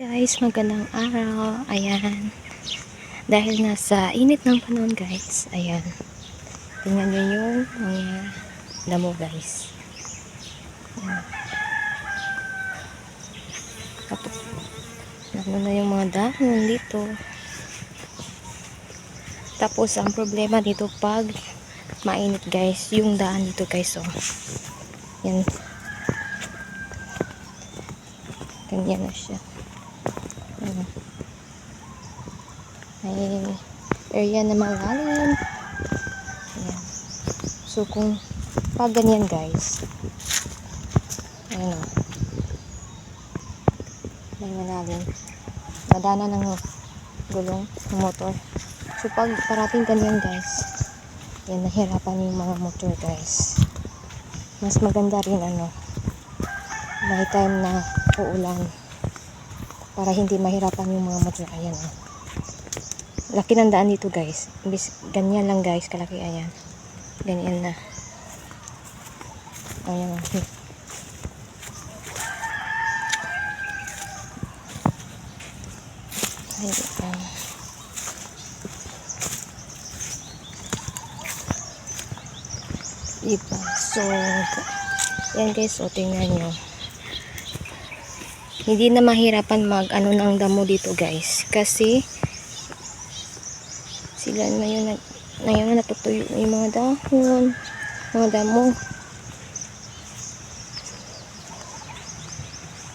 Guys, magandang araw. Ayan. Dahil nasa init ng panahon guys. Ayan. Tingnan nyo yung mga damo guys. Ayan. Ano na yung mga dahon dito. Tapos, ang problema dito pag mainit guys, yung daan dito guys. Oh. Yan. Ganyan na siya. Ayan. May area na malalim. Ayan. So, kung pag ganyan guys, ayan o. May malalim. Nadana ng gulong ng motor. So, pag parating ganyan guys, yan, nahirapan yung mga motor guys. Mas maganda rin ano, may time na uulan para hindi mahirapan yung mga motor. Ayan o. Laki ng daan dito guys. Ganyan lang guys, kalaki ayan. Ganyan na. Ayan o. Ay, um, Diba? So, yan guys, o tingnan nyo. Hindi na mahirapan mag ano ng damo dito guys. Kasi, sila na yun, na, na natutuyo na yung mga dahon, mga damo.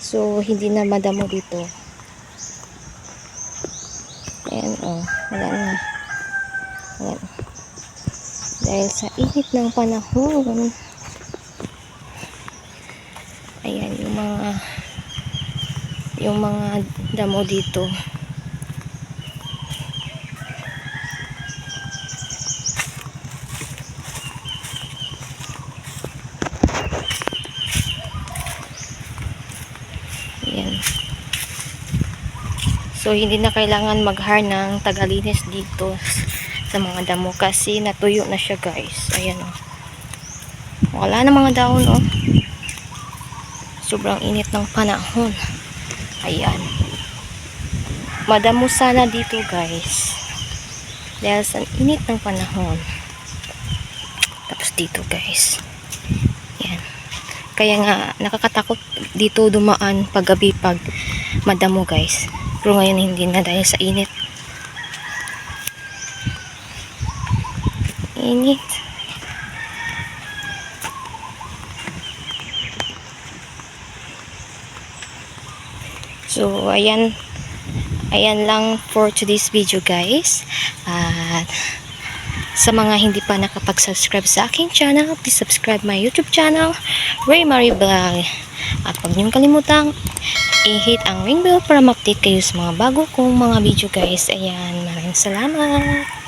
So, hindi na madamo dito. Ayan, oh. Wala na. Ayan. Dahil sa init ng panahon. Ayan, yung mga yung mga damo dito. Ayan. So, hindi na kailangan mag-hire ng tagalinis dito sa mga damo kasi natuyo na siya guys. Ayan o. Wala na mga dahon o. Sobrang init ng panahon. Ayan. Madamo sana dito guys. Dahil sa init ng panahon. Tapos dito guys. Ayan. Kaya nga nakakatakot dito dumaan paggabi pag madamo guys. Pero ngayon hindi na dahil sa init. Init. So, ayan. Ayan lang for today's video guys. At sa mga hindi pa nakapag-subscribe sa aking channel, please subscribe my YouTube channel, Ray Marie Vlog. At huwag niyong kalimutang i-hit ang ring bell para ma-update kayo sa mga bago kong mga video guys. Ayan, maraming salamat.